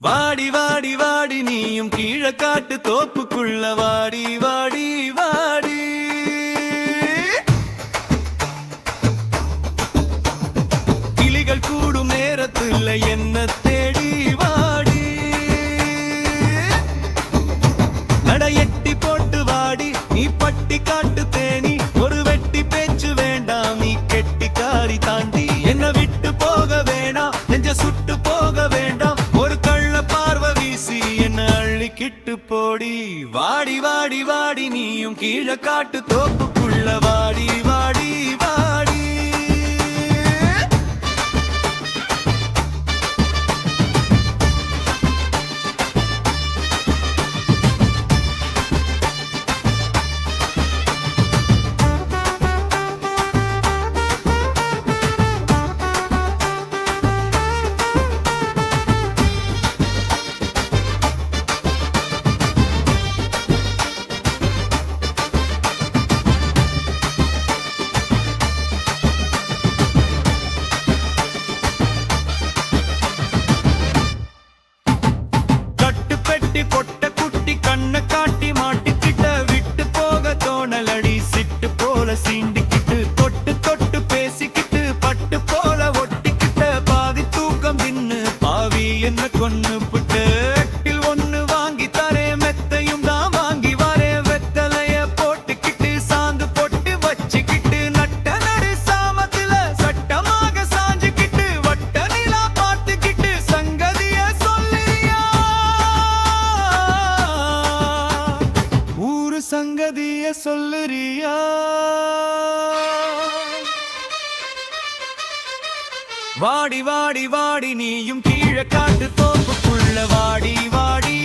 வாடி வாடி வாடி நீயும் கீழே காட்டு தோப்புக்குள்ள வாடி வாடி வாடி. கிளிகள் கூடும் நேரத்துல என்ன விட்டு போடி. வாடி வாடி வாடி நீயும் கீழே காட்டு தோப்புக்குள்ள வாடி. கண்ணை காட்டி மாட்டிக்கிட்ட விட்டு போக தோணலடி. சிட்டு போல சீண்டிக்கிட்டு தொட்டு தொட்டு பேசிக்கிட்டு பட்டு போல ஒட்டிக்கிட்ட. பாதி தூக்கம் தின்னு பாவி என்ன கொன்னு? சொல்லுறியா? வாடி வாடி வாடி நீயும் கீழே காட்டு தோப்புக்குள்ள வாடி வாடி.